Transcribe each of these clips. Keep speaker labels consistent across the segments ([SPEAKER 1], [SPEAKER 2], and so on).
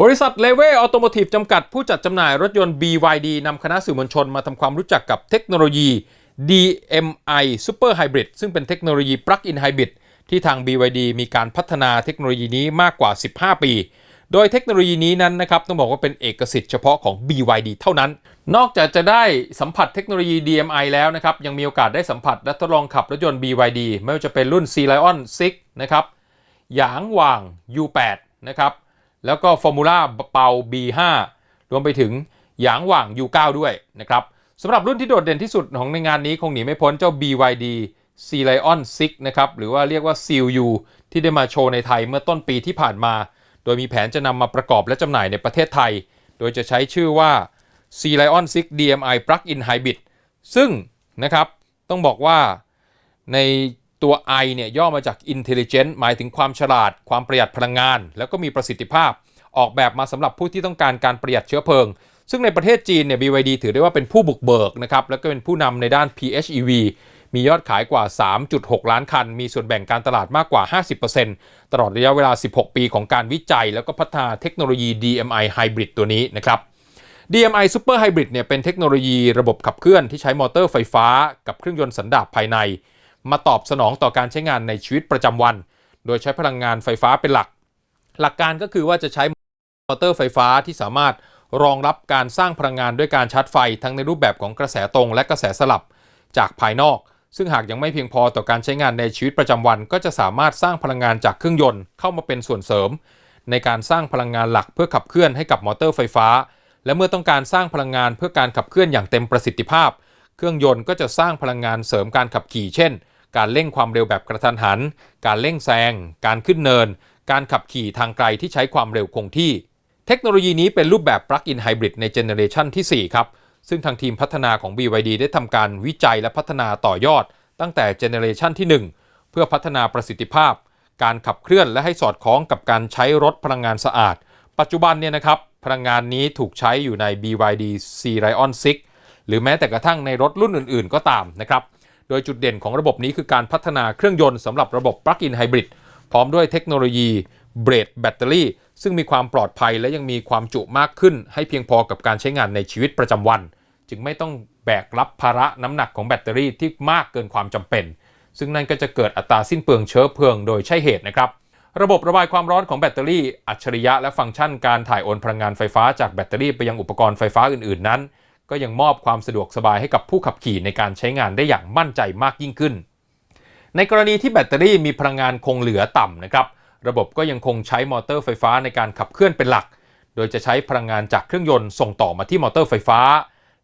[SPEAKER 1] บริษัทเลเวออโตโมทีฟจำกัดผู้จัดจำหน่ายรถยนต์ BYD นำคณะสื่อมวลชนมาทำความรู้จักกับเทคโนโลยี DMI Super Hybrid ซึ่งเป็นเทคโนโลยี Plug-in Hybrid ที่ทาง BYD มีการพัฒนาเทคโนโลยีนี้มากกว่า 15 ปี โดยเทคโนโลยีนี้นั้นนะครับต้องบอกว่าเป็นเอกสิทธิ์เฉพาะของ BYD เท่านั้น นอกจากจะได้สัมผัสเทคโนโลยี DMI แล้วนะครับยังมีโอกาสได้สัมผัสและทดลองขับรถยนต์ BYD ไม่ว่าจะเป็นรุ่น Sea Lion 6นะครับหยางหว่าง U8 นะครับ แล้วก็ Formula เปา B5 รวมไปถึงหยางหว่าง U9 ด้วยนะครับสำหรับรุ่นที่โดดเด่นที่สุดของในงานนี้คงหนีไม่พ้นเจ้า BYD Sea Lion 6นะครับหรือว่าเรียกว่า Seal U ที่ได้มาโชว์ในไทยเมื่อต้นปีที่ผ่านมา โดยมีแผนจะนำมาประกอบและจำหน่ายในประเทศไทย โดยจะใช้ชื่อว่า Sea Lion 6 DMI Plug-in Hybrid ซึ่งนะครับต้องบอกว่าใน ตัว I เนี่ยย่อมาจาก intelligent หมายถึงความฉลาด ความประหยัดพลังงาน แล้วก็มีประสิทธิภาพ ออกแบบมาสำหรับผู้ที่ต้องการการประหยัดเชื้อเพลิง ซึ่งในประเทศจีนเนี่ย BYD ถือได้ว่าเป็นผู้บุกเบิกนะครับ แล้วก็เป็นผู้นำในด้าน PHEV มียอดขายกว่า 3.6 ล้านคัน มีส่วนแบ่งการตลาดมากกว่า 50%ตลอดระยะเวลา 16 ปีของการวิจัย แล้วก็พัฒนาเทคโนโลยี DMI Hybrid ตัวนี้นะครับ DMI Super Hybrid เนี่ยเป็นเทคโนโลยีระบบขับเคลื่อนที่ใช้มอเตอร์ไฟฟ้ากับเครื่องยนต์สันดาปภายใน มาตอบสนองต่อการใช้งานในชีวิตประจำวัน โดยใช้พลังงานไฟฟ้าเป็นหลัก หลักการก็คือว่าจะใช้มอเตอร์ไฟฟ้าที่สามารถรองรับการสร้างพลังงานด้วยการชาร์จไฟทั้งในรูปแบบของกระแสตรงและกระแสสลับจากภายนอก ซึ่งหากยังไม่เพียงพอต่อการใช้งานในชีวิตประจำวัน ก็จะสามารถสร้างพลังงานจากเครื่องยนต์เข้ามาเป็นส่วนเสริม ในการสร้างพลังงานหลักเพื่อขับเคลื่อนให้กับมอเตอร์ไฟฟ้า และเมื่อต้องการสร้างพลังงานเพื่อการขับเคลื่อนอย่างเต็มประสิทธิภาพ เครื่องยนต์ก็จะสร้างพลังงานเสริมการขับขี่เช่น การเร่งความเร็วแบบกระทันหัน การเร่งแซง การขึ้นเนิน การขับขี่ทางไกลที่ใช้ความเร็วคงที่ เทคโนโลยีนี้เป็นรูปแบบ Plug-in Hybrid ในเจเนเรชันที่ 4 ครับ ซึ่งทางทีมพัฒนาของ BYD ได้ทำการวิจัยและพัฒนาต่อยอด ตั้งแต่เจเนเรชันที่ 1 เพื่อพัฒนาประสิทธิภาพ การขับเคลื่อนและให้สอดคล้องกับการใช้รถพลังงานสะอาด ปัจจุบันเนี่ยนะครับพลังงานนี้ถูกใช้อยู่ใน BYD Sea Lion 6หรือแม้แต่กระทั่งในรถรุ่นอื่น ๆ ก็ตามนะครับ โดยจุดเด่นของระบบนี้คือการพัฒนาเครื่องยนต์สำหรับระบบ Plug-in Hybrid พร้อมด้วยเทคโนโลยีเบรดแบตเตอรี่ ซึ่งมีความปลอดภัยและยังมีความจุมากขึ้น ให้เพียงพอกับการใช้งานในชีวิตประจำวัน จึงไม่ต้องแบกรับภาระน้ำหนักของแบตเตอรี่ที่มากเกินความจำเป็น ซึ่งนั่นก็จะเกิดอัตราสิ้นเปลืองเชื้อเพลิงโดยใช่เหตุนะครับระบบระบายความร้อนของแบตเตอรี่ อัจฉริยะและฟังก์ชันการถ่ายโอนพลังงานไฟฟ้าจากแบตเตอรี่ไปยังอุปกรณ์ไฟฟ้าอื่นๆนั้น ก็ยังมอบความสะดวกสบายให้กับผู้ขับขี่ในการใช้งานได้อย่างมั่นใจมากยิ่งขึ้น ในกรณีที่แบตเตอรี่มีพลังงานคงเหลือต่ำนะครับ ระบบก็ยังคงใช้มอเตอร์ไฟฟ้าในการขับเคลื่อนเป็นหลัก โดยจะใช้พลังงานจากเครื่องยนต์ส่งต่อมาที่มอเตอร์ไฟฟ้า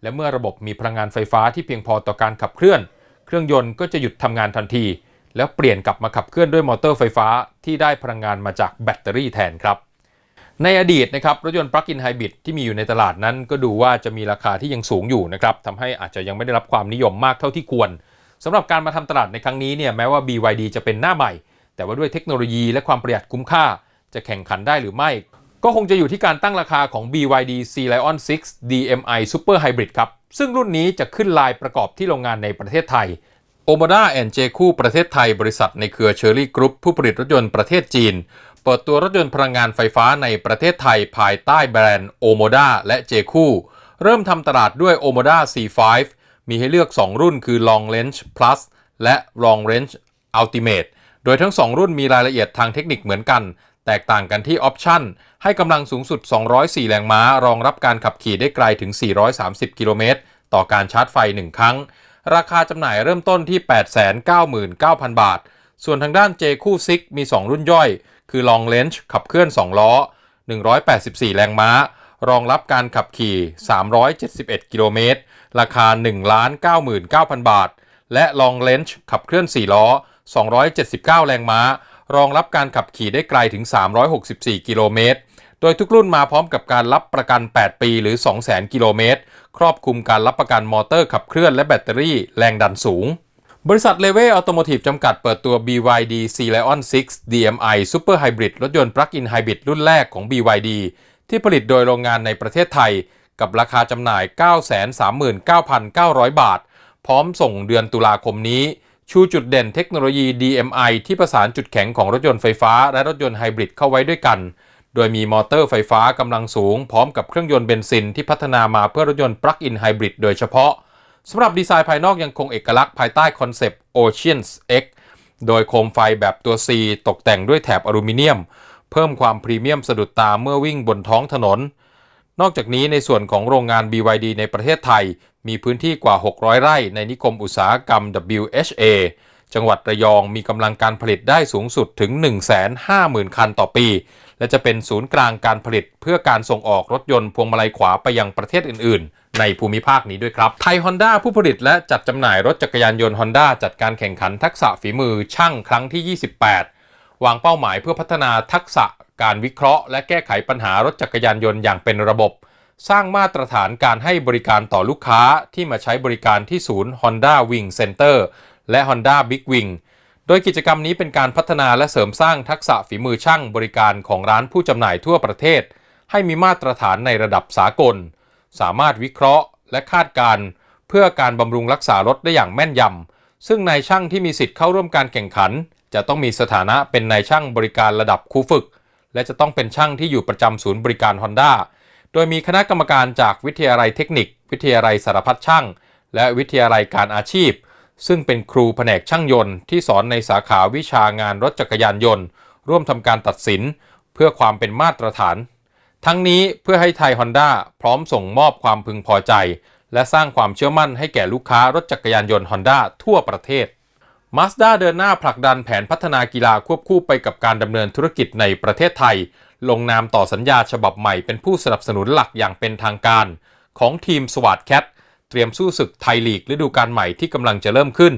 [SPEAKER 1] และเมื่อระบบมีพลังงานไฟฟ้าที่เพียงพอต่อการขับเคลื่อน เครื่องยนต์ก็จะหยุดทำงานทันที แล้วเปลี่ยนกลับมาขับเคลื่อนด้วยมอเตอร์ไฟฟ้าที่ได้พลังงานมาจากแบตเตอรี่แทนครับ ในอดีตนะครับรถยนต์ Plug-in Hybrid ที่มีอยู่ในตลาดนั้น ก็ดูว่าจะมีราคาที่ยังสูงอยู่นะครับทำให้อาจจะยังไม่ได้รับความนิยมมากเท่าที่ควรสำหรับการมาทำตลาดในครั้งนี้เนี่ยแม้ว่า BYD จะเป็นหน้าใหม่ แต่ว่าด้วยเทคโนโลยีและความประหยัดคุ้มค่า จะแข่งขันได้หรือไม่ ก็คงจะอยู่ที่การตั้งราคาของ BYD Sea Lion 6 DMI Super Hybrid ครับซึ่งรุ่นนี้จะขึ้นลายประกอบที่โรงงานในประเทศไทย o m o d a and j คู่ประเทศไทยบริษัทในเครือ Cherry Group ผู้ผลิตรถยนต์ประเทศจีน เปิดตัวรถยนต์พลังงานไฟฟ้าในประเทศไทยภายใต้แบรนด์ o m o d a และ j คู่เริ่มทำตลาดด้วย o m o d a C5 มีให้เลือก 2 รุ่นคือ Long Range Plus และ Long Range Ultimate โดยทั้ง 2 รุ่นมีรายละเอียดทางเทคนิคเหมือนกัน แตกต่างกันที่ออปชั่นให้กำลังสูงสุด 204 แรงม้า รองรับการขับขี่ได้ไกลถึง 430 กิโลเมตรต่อการชาร์จไฟ 1 ครั้ง ราคาจำหน่ายเริ่มต้นที่ 899,000 บาท ส่วนทางด้าน J คู่ซิกมี 2 รุ่นย่อย คือ Long Range ขับเคลื่อน 2 ล้อ 184 แรงม้า รองรับการขับขี่ 371 กิโลเมตร ราคา 1,99,000 บาท และ Long Range ขับเคลื่อน 4 ล้อ 279 แรงม้า รองรับการขับขี่ได้ไกลถึง 364 กิโลเมตร โดยทุกรุ่นมาพร้อมกับการรับประกัน 8 ปีหรือ 200,000 กิโลเมตร ครอบคลุมการรับประกันมอเตอร์ขับเคลื่อนและแบตเตอรี่แรงดันสูง บริษัทเลเวอออโตโมทีฟจำกัดเปิดตัว BYD Sea Lion 6 DMI Super Hybrid รถยนต์ Plug-in Hybrid รุ่นแรกของ BYD ที่ผลิตโดยโรงงานในประเทศไทย กับราคาจำหน่าย 939,900 บาท พร้อมส่งเดือนตุลาคมนี้ ชูจุดเด่นเทคโนโลยี DMI ที่ประสานจุดแข็งของรถยนต์ไฟฟ้าและรถยนต์ไฮบริดเข้าไว้ด้วยกัน โดยมีมอเตอร์ไฟฟ้ากำลังสูงพร้อมกับเครื่องยนต์เบนซินที่พัฒนามาเพื่อรถยนต์ปลั๊กอินไฮบริดโดยเฉพาะสำหรับดีไซน์ภายนอกยังคงเอกลักษณ์ภายใต้คอนเซปต์ Oceans X โดยโคมไฟแบบตัว C ตกแต่งด้วยแถบอลูมิเนียม เพิ่มความพรีเมียมสะดุดตาเมื่อวิ่งบนท้องถนน นอกจากนี้ในส่วนของโรงงาน BYD ในประเทศไทย มีพื้นที่กว่า 600 ไร่ในนิคมอุตสาหกรรม WHA จังหวัดระยองมีกำลังการผลิตได้สูงสุดถึง 150,000 คันต่อปี และจะเป็นศูนย์กลางการผลิต เพื่อการส่งออกรถยนต์พวงมาลัยขวาไปยังประเทศอื่น ๆ ในภูมิภาคนี้ด้วยครับ ไทยฮอนด้าผู้ผลิตและจัดจำหน่ายรถจักรยานยนต์ฮอนด้าจัดการแข่งขันทักษะฝีมือช่างครั้งที่ 28 วางเป้าหมายเพื่อพัฒนาทักษะการวิเคราะห์ และแก้ไขปัญหารถจักรยานยนต์อย่างเป็นระบบ สร้างมาตรฐานการให้บริการต่อลูกค้าที่มาใช้บริการที่ศูนย์ Honda Wing Center และ Honda Big Wing ดยกิจกรรมนี้เป็นการพัฒนาและเสริมสร้างทักษะฝีมือช่างบริการของร้านผู้จำหน่ายทั่วประเทศ ให้มีมาตรฐานในระดับสากล สามารถวิเคราะห์ และคาดการณ์เพื่อการบำรุงรักษารถได้อย่างแม่นยำซึ่งนายช่างที่มีสิทธิ์เข้าร่วมการแข่งขัน จะต้องมีสถานะเป็นนายช่างบริการระดับครูฝึก และจะต้องเป็นช่างที่อยู่ประจำศูนย์บริการ Honda โดยมีคณะกรรมการจากวิทยาลัยเทคนิค วิทยาลัยสารพัดช่าง และวิทยาลัยการอาชีพ ซึ่งเป็นครูแผนกช่างยนต์ที่สอนในสาขาวิชางานรถจักรยานยนต์ ร่วมทำการตัดสิน เพื่อความเป็นมาตรฐาน ทั้งนี้เพื่อให้ไทยฮอนด้าพร้อมส่งมอบความพึงพอใจ และสร้างความเชื่อมั่นให้แก่ลูกค้ารถจักรยานยนต์ฮอนด้าทั่วประเทศ Mazda เดินหน้าผลักดันแผนพัฒนากีฬาควบคู่ไปกับการดำเนินธุรกิจในประเทศไทย ลงนามต่อสัญญาฉบับใหม่เป็นผู้สนับสนุนหลักอย่างเป็นทางการ ของทีมสวัสดแคท เตรียมสู้ศึกไทยลีกฤดูกาลใหม่ที่กำลังจะเริ่มขึ้น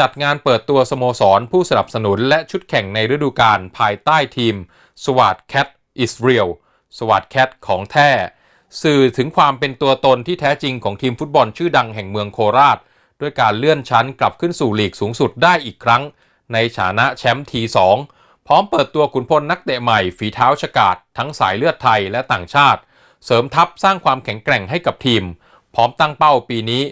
[SPEAKER 1] จัดงานเปิดตัวสโมสร ผู้สนับสนุนและชุดแข่งในฤดูกาลภายใต้ทีมสวัสดแคทอิสเรียลสวัสดแคทของแท้ สื่อถึงความเป็นตัวตนที่แท้จริงของทีมฟุตบอลชื่อดังแห่งเมืองโคราช ด้วยการเลื่อนชั้นกลับขึ้นสู่ลีกสูงสุดได้อีกครั้ง ในฐานะแชมป์ทีสองพร้อมเปิดตัวขุนพลนักเตะใหม่ฝีเท้าฉกาจทั้งสายเลือดไทยและต่างชาติ เสริมทัพสร้างความแข็งแกร่งให้กับทีม พร้อมตั้งเป้าปีนี้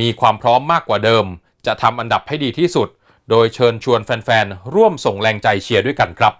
[SPEAKER 1] มีความพร้อมมากกว่าเดิม จะทำอันดับให้ดีที่สุด โดยเชิญชวนแฟนๆ ร่วมส่งแรงใจเชียร์ด้วยกันครับ